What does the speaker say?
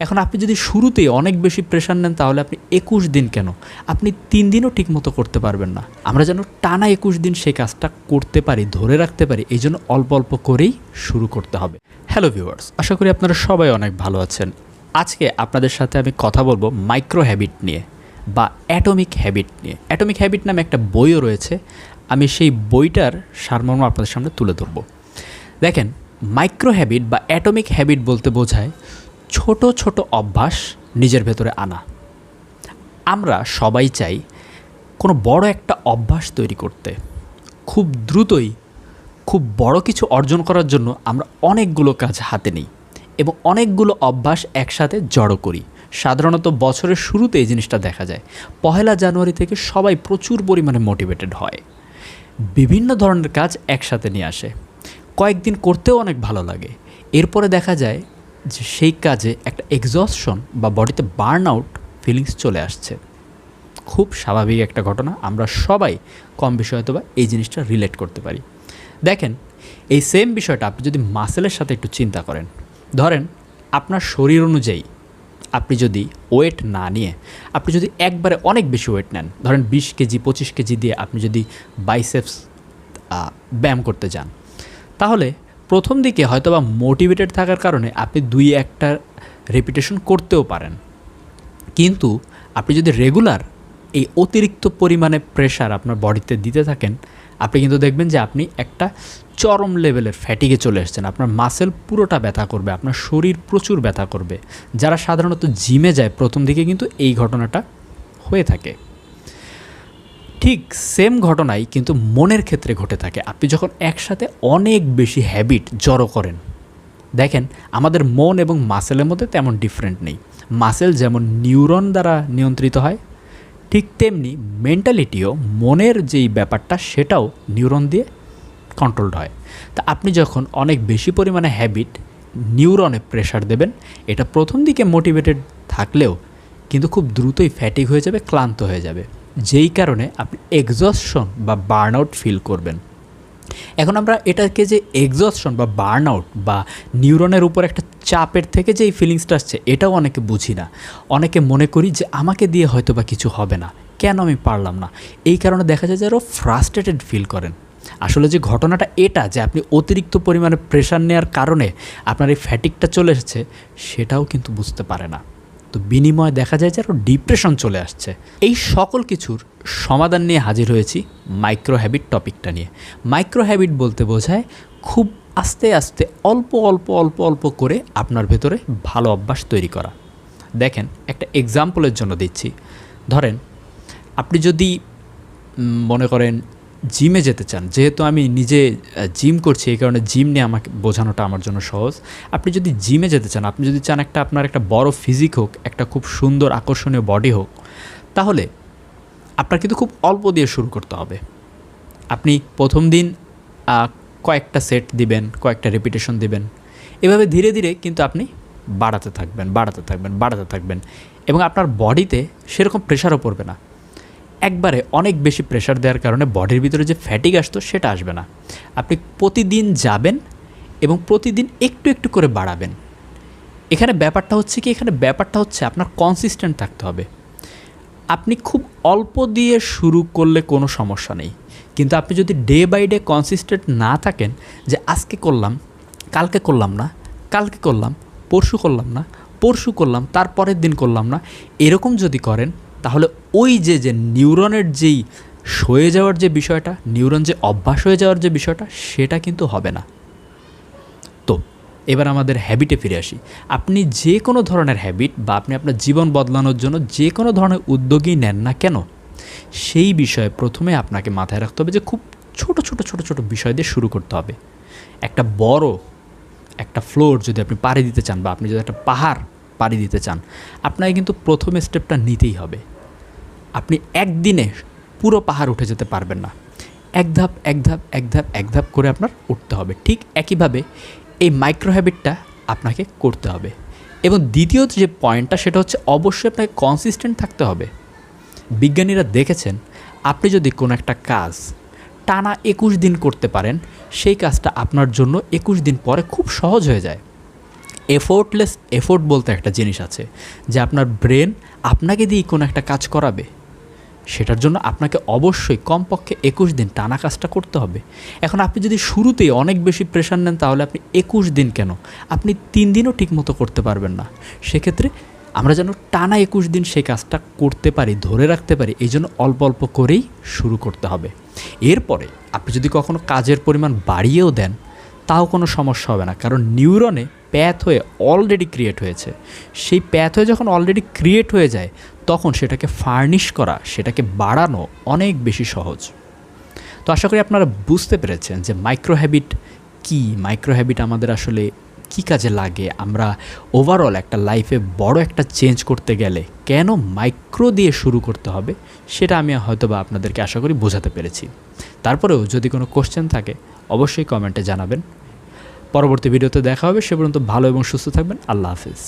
এখন আপনি যদি শুরুতেই অনেক বেশি প্রেশার নেন, তাহলে আপনি একুশ দিন কেন? আপনি তিন দিনও ঠিকমতো করতে পারবেন না। আমরা যেন টানা একুশ দিন সেই কাজটা করতে পারি, ধরে রাখতে পারি, এই জন্য অল্প অল্প করেই শুরু করতে হবে। হ্যালো ভিউয়ার্স আশা করি আপনারা সবাই অনেক ভালো আছেন। আজকে আপনাদের সাথে আমি কথা বলব মাইক্রো হ্যাবিট নিয়ে বা অ্যাটমিক হ্যাবিট নিয়ে। অ্যাটমিক হ্যাবিট নামে একটা বইও রয়েছে। আমি সেই বইটার সারমর্ম আপনাদের সামনে তুলে ধরবো। দেখেন মাইক্রো হ্যাবিট বা অ্যাটমিক হ্যাবিট বলতে বোঝায় ছোট ছোট অভ্যাস নিজের ভেতরে আনা। আমরা সবাই চাই কোনো বড় একটা অভ্যাস তৈরি করতে। খুব দ্রুতই খুব বড় কিছু অর্জন করার জন্য আমরা অনেকগুলো কাজ হাতে নিই এবং অনেকগুলো অভ্যাস একসাথে জড়ো করি। সাধারণত বছরের শুরুতে এই জিনিসটা দেখা যায়। পহেলা জানুয়ারি থেকে সবাই প্রচুর পরিমাণে মোটিভেটেড হয়। বিভিন্ন ধরনের কাজ একসাথে নিয়ে আসে। কয়েকদিন করতেও অনেক ভালো লাগে। এরপরে দেখা যায় যে সেই কাজে একটা এক্সস্টন বা বডিতে বার্ন আউট ফিলিংস চলে আসছে। খুব স্বাভাবিক একটা ঘটনা, আমরা সবাই কম বিষয় হয়তো বা এই জিনিসটা রিলেট করতে পারি। দেখেন, এই সেম বিষয়টা আপনি যদি মাসেলের সাথে একটু চিন্তা করেন, ধরেন আপনার শরীর অনুযায়ী আপনি যদি ওয়েট না নিয়ে, আপনি যদি একবারে অনেক বেশি ওয়েট নেন, ধরেন বিশ কেজি, পঁচিশ কেজি দিয়ে আপনি যদি বাইসেপস ব্যায়াম করতে যান, তাহলে প্রথম দিকে হয়তো বা মোটিভেটেড থাকার কারণে আপনি দুই একটা রেপিটেশন করতেও পারেন। কিন্তু আপনি যদি রেগুলার এই অতিরিক্ত পরিমাণে প্রেশার আপনার বডিতে দিতে থাকেন, আপনি কিন্তু দেখবেন যে আপনি একটা চরম লেভেলের ফ্যাটিকে চলে এসেছেন। আপনার মাসেল পুরোটা ব্যথা করবে, আপনার শরীর প্রচুর ব্যথা করবে। যারা সাধারণত জিমে যায়, প্রথম দিকে কিন্তু এই ঘটনাটা হয়ে থাকে। ঠিক সেম ঘটনাই কিন্তু মনের ক্ষেত্রে ঘটে থাকে। আপনি যখন একসাথে অনেক বেশি হ্যাবিট জড়ো করেন, দেখেন আমাদের মন এবং মাসেলের মধ্যে তেমন ডিফারেন্ট নেই। মাসেল যেমন নিউরন দ্বারা নিয়ন্ত্রিত হয়, ঠিক তেমনি মেন্টালিটিও মনের যেই ব্যাপারটা সেটাও নিউরন দিয়ে কন্ট্রোলড হয়। তা আপনি যখন অনেক বেশি পরিমাণে হ্যাবিট নিউরনে প্রেশার দেবেন, এটা প্রথম দিকে মোটিভেটেড থাকলেও কিন্তু খুব দ্রুতই ফ্যাটিক হয়ে যাবে, ক্লান্ত হয়ে যাবে। যেই কারণে আপনি এক্সস্টন বা বার্ন আউট ফিল করবেন। এখন আমরা এটাকে যে এক্সস্টন বা বার্ন আউট বা নিউরনের উপর একটা চাপের থেকে যে এই ফিলিংসটা আসছে, এটাও অনেকে বুঝি না। অনেকে মনে করি যে, আমাকে দিয়ে হয়তো বা কিছু হবে না। কেন আমি পারলাম না? এই কারণে দেখা যায় যে আরও ফ্রাস্ট্রেটেড ফিল করেন। আসলে যে ঘটনাটা এটা, যে আপনি অতিরিক্ত পরিমাণে প্রেশার নেওয়ার কারণে আপনার এই ফ্যাটিকটা চলে এসেছে, সেটাও কিন্তু বুঝতে পারে না। তো বিনিময়ে দেখা যায় যে আরও ডিপ্রেশন চলে আসছে। এই সকল কিছুর সমাধান নিয়ে হাজির হয়েছি মাইক্রো হ্যাবিট টপিকটা নিয়ে। মাইক্রো হ্যাবিট বলতে বোঝায় খুব আস্তে আস্তে অল্প অল্প অল্প অল্প করে আপনার ভেতরে ভালো অভ্যাস তৈরি করা। দেখেন, একটা এক্সাম্পলের জন্য দিচ্ছি। ধরেন, আপনি যদি মনে করেন জিমে যেতে চান, যেহেতু আমি নিজে জিম করছি, এই কারণে জিম নিয়ে আমাকে বোঝানোটা আমার জন্য সহজ। আপনি যদি জিমে যেতে চান, আপনি যদি চান একটা, আপনার একটা বড় ফিজিক হোক, একটা খুব সুন্দর আকর্ষণীয় বডি হোক, তাহলে আপনার কিন্তু খুব অল্প দিয়ে শুরু করতে হবে। আপনি প্রথম দিন কয়েকটা সেট দিবেন, কয়েকটা রেপিটেশন দিবেন। এভাবে ধীরে ধীরে কিন্তু আপনি বাড়াতে থাকবেন বাড়াতে থাকবেন বাড়াতে থাকবেন। এবং আপনার বডিতে সেরকম প্রেশারও পড়বে না। একবারে অনেক বেশি প্রেশার দেওয়ার কারণে বডির ভিতরে যে ফ্যাটিক আসতো সেটা আসবে না। আপনি প্রতিদিন যাবেন এবং প্রতিদিন একটু একটু করে বাড়াবেন। এখানে ব্যাপারটা হচ্ছে কি, এখানে ব্যাপারটা হচ্ছে আপনার কনসিস্টেন্ট থাকতে হবে। আপনি খুব অল্প দিয়ে শুরু করলে কোনো সমস্যা নেই। কিন্তু আপনি যদি ডে বাই ডে কনসিস্টেন্ট না থাকেন যে আজকে করলাম, কালকে করলাম না, কালকে করলাম, পরশু করলাম না, পরশু করলাম, তারপরের দিন করলাম না, এরকম যদি করেন তাহলে ওই যে যে নিউরনের যেই সয়ে যাওয়ার যে বিষয়টা, নিউরন যে অভ্যাস হয়ে যাওয়ার যে বিষয়টা, সেটা কিন্তু হবে না। তো এবার আমাদের হ্যাবিটে ফিরে আসি। আপনি যে কোনো ধরনের হ্যাবিট বা আপনি আপনার জীবন বদলানোর জন্য যে কোনো ধরনের উদ্যোগই নেন না কেন, সেই বিষয়ে প্রথমে আপনাকে মাথায় রাখতে হবে যে খুব ছোট ছোট ছোট ছোট বিষয় দিয়ে শুরু করতে হবে। একটা বড়, একটা ফ্লোর যদি আপনি পাড়ি দিতে চান বা আপনি যদি একটা পাহাড় পাড়ি দিতে চান, আপনাকে কিন্তু প্রথম স্টেপটা নিতেই হবে। আপনি একদিনে পুরো পাহাড় উঠে যেতে পারবেন না। এক ধাপ এক ধাপ এক ধাপ এক ধাপ করে আপনার উঠতে হবে। ঠিক একইভাবে এই মাইক্রো হ্যাবিটটা আপনাকে করতে হবে। এবং দ্বিতীয়ত যে পয়েন্টটা সেটা হচ্ছে অবশ্যই আপনাকে কনসিস্টেন্ট থাকতে হবে। বিজ্ঞানীরা দেখেছেন, আপনি যদি কোনো একটা কাজ টানা একুশ দিন করতে পারেন, সেই কাজটা আপনার জন্য একুশ দিন পরে খুব সহজ হয়ে যায়। এফোর্টলেস এফোর্ট বলতে একটা জিনিস আছে, যে আপনার ব্রেন আপনাকে দিয়ে কোনো একটা কাজ করাবে। সেটার জন্য আপনাকে অবশ্যই কমপক্ষে একুশ দিন টানা কাজটা করতে হবে। এখন আপনি যদি শুরুতেই অনেক বেশি প্রেশার নেন, তাহলে আপনি একুশ দিন কেন? আপনি তিন দিনও ঠিকমতো করতে পারবেন না। সেক্ষেত্রে আমরা যেন টানা একুশ দিন সেই কাজটা করতে পারি, ধরে রাখতে পারি, এই জন্য অল্প অল্প করেই শুরু করতে হবে। এরপরে আপনি যদি কখনো কাজের পরিমাণ বাড়িয়েও দেন, তাও কোনো সমস্যা হবে না, কারণ নিউরনে প্যাথ হয়ে অলরেডি ক্রিয়েট হয়েছে। সেই প্যাথ হয়ে যখন অলরেডি ক্রিয়েট হয়ে যায় তখন সেটাকে ফার্নিশ করা, সেটাকে বাড়ানো অনেক বেশি সহজ। তো আশা করি আপনারা বুঝতে পেরেছেন যে মাইক্রো হ্যাবিট কী মাইক্রো হ্যাবিট আমাদের আসলে কী কাজে লাগে, আমরা ওভারঅল একটা লাইফে বড় একটা চেঞ্জ করতে গেলে কেন মাইক্রো দিয়ে শুরু করতে হবে, সেটা আমি হয়তো বা আপনাদেরকে আশা করি বোঝাতে পেরেছি। তারপরেও যদি কোনো কোশ্চেন থাকে, অবশ্যই কমেন্টে জানাবেন। পরবর্তী ভিডিওতে দেখা হবে, সে পর্যন্ত ভালো এবং সুস্থ থাকবেন। আল্লাহ হাফিজ।